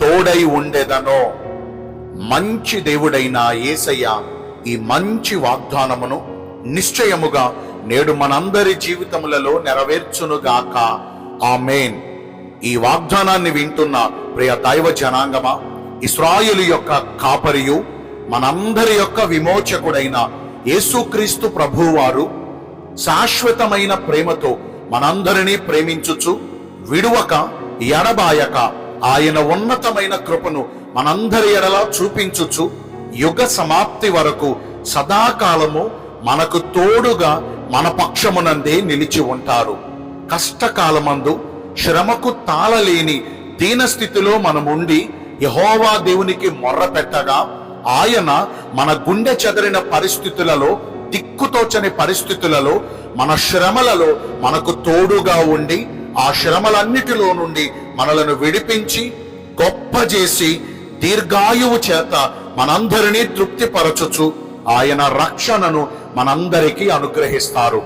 తోడై ఉండేదనో. మంచి దేవుడైన యేసయ్య ఈ మంచి వాగ్దానమును నిశ్చయముగా నేడు మనందరి జీవితములలో నెరవేర్చునుగాక. ఆమేన్. ఈ వాగ్దానాన్ని వింటున్న ప్రియ దైవ జనాంగమా ఇస్రాయులు యొక్క కాపరియు మనందరి యొక్క విమోచకుడైన యేసుక్రీస్తు ప్రభువారు శాశ్వతమైన ప్రేమతో మనందరినీ ప్రేమించుచు విడువక ఎడబాయక ఆయన ఉన్నతమైన కృపను మనందరి ఎడలా చూపించుచు యుగ సమాప్తి వరకు సదాకాలము మనకు తోడుగా మన పక్షమునందే నిలిచి ఉంటారు. కష్టకాలమందు శ్రమకు తాళలేని దీనస్థితిలో మనముండి యహోవా దేవునికి మొర్ర పెట్టగా ఆయన మన గుండె చెదరిన పరిస్థితులలో దిక్కుతోచని పరిస్థితులలో మన శ్రమలలో మనకు తోడుగా ఉండి ఆ శ్రమలన్నిటిలో నుండి మనలను విడిపించి గొప్ప చేసి దీర్ఘాయువు చేత మనందరినీ తృప్తిపరచుచు ఆయన రక్షణను మనందరికీ అనుగ్రహిస్తారు.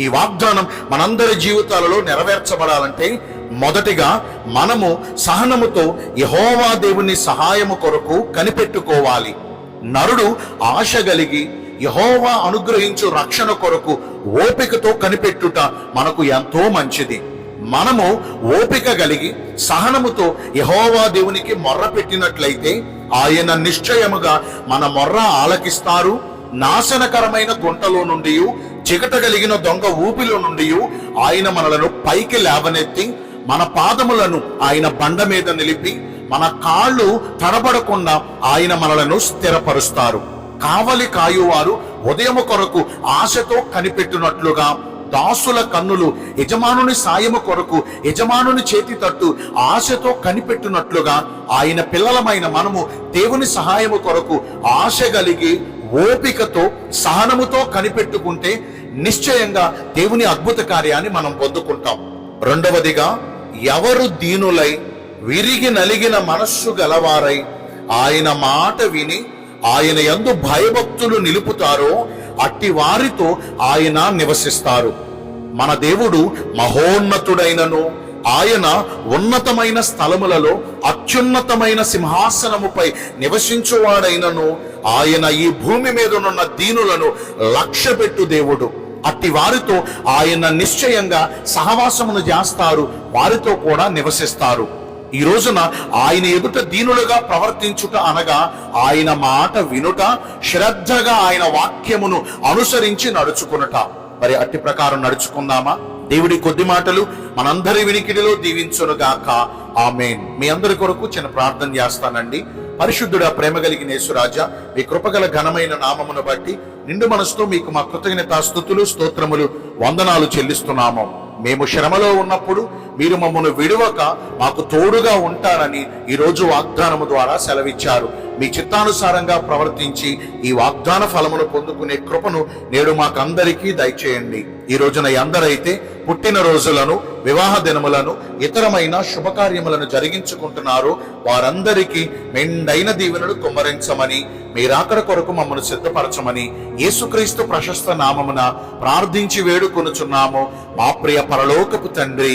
ఈ వాగ్దానం మనందరి జీవితాలలో నెరవేర్చబడాలంటే మొదటిగా మనము సహనముతో యహోవా దేవుని సహాయము కొరకు కనిపెట్టుకోవాలి. నరుడు ఆశ కలిగి యహోవా అనుగ్రహించు రక్షణ కొరకు ఓపికతో కనిపెట్టుట మనకు ఎంతో మంచిది. మనము ఓపిక కలిగి సహనముతో యహోవా దేవునికి మొర్ర పెట్టినట్లయితే ఆయన నిశ్చయముగా మన మొర్ర ఆలకిస్తారు. నాశనకరమైన గుంటలో నుండి చికట కలిగిన దొంగ ఊపిలో నుండి ఆయన మనలను పైకి లేవనెత్తి మన పాదములను ఆయన బండ మీద నిలిపి మన కాళ్ళు తడబడకుండా ఆయన మనలను స్థిరపరుస్తారు. కావలి కాయువారు ఉదయము కొరకు ఆశతో కనిపెట్టినట్లుగా దాసుల కన్నులు యజమానుని సాయము కొరకు యజమానుని చేతి తట్టు ఆశతో కనిపెట్టినట్లుగా ఆయన పిల్లలమైన మనము దేవుని సహాయము కొరకు ఆశ కలిగి ఓపికతో సహనముతో కనిపెట్టుకుంటే నిశ్చయంగా దేవుని అద్భుత కార్యాన్ని మనం పొందుకుంటాం. రెండవదిగా ఎవరు దీనులై విరిగి నలిగిన మనస్సు గలవారై ఆయన మాట విని ఆయన ఎందు భయభక్తులు నిలుపుతారో అట్టి వారితో ఆయన నివసిస్తారు. మన దేవుడు మహోన్నతుడైనను. ఆయన ఉన్నతమైన స్థలములలో అత్యున్నతమైన సింహాసనముపై నివసించువాడైనను. ఆయన ఈ భూమి మీదనున్న దీనులను లక్ష్యపెట్టు దేవుడు. అట్టి వారితో ఆయన నిశ్చయంగా సహవాసమును చేస్తారు. వారితో కూడా నివసిస్తారు. ఈ రోజున ఆయన ఎదుట దీనులుగా ప్రవర్తించుట అనగా ఆయన మాట వినుట శ్రద్ధగా ఆయన వాక్యమును అనుసరించి నడుచుకునుట. మరి అట్టి ప్రకారం నడుచుకుందామా? దేవుడి కొద్ది మాటలు మనందరి వినికిడిలో దీవించునుగాక ఆమెన్. మీ అందరి కొరకు చిన్న ప్రార్థన చేస్తానండి. పరిశుద్ధుడా ప్రేమ కలిగిన యేసురాజా మీ కృపగల ఘనమైన నామమును బట్టి నిండు మనసుతో మీకు మా కృతజ్ఞత స్థుతులు స్తోత్రములు వందనాలు చెల్లిస్తున్నాము. మేము శ్రమలో ఉన్నప్పుడు మీరు మమ్మల్ని విడువక మాకు తోడుగా ఉంటారని ఈరోజు వాగ్దానము ద్వారా సెలవిచ్చారు. మీ చిత్తానుసారంగా ప్రవర్తించి ఈ వాగ్దాన ఫలమును పొందుకునే కృపను నేడు మాకందరికీ దయచేయండి. ఈ రోజున ఎందరైతే పుట్టిన రోజులను వివాహ దినములను ఇతరమైన శుభకార్యములను జరిగించుకుంటున్నారో. వారందరికీ మెండైన దీవెనలు కుమ్మరించమని మీరాకడ కొరకు మమ్మను సిద్ధపరచమని యేసుక్రీస్తు ప్రశస్త నామమున ప్రార్థించి వేడుకొనుచున్నాము. మా ప్రియ పరలోకపు తండ్రి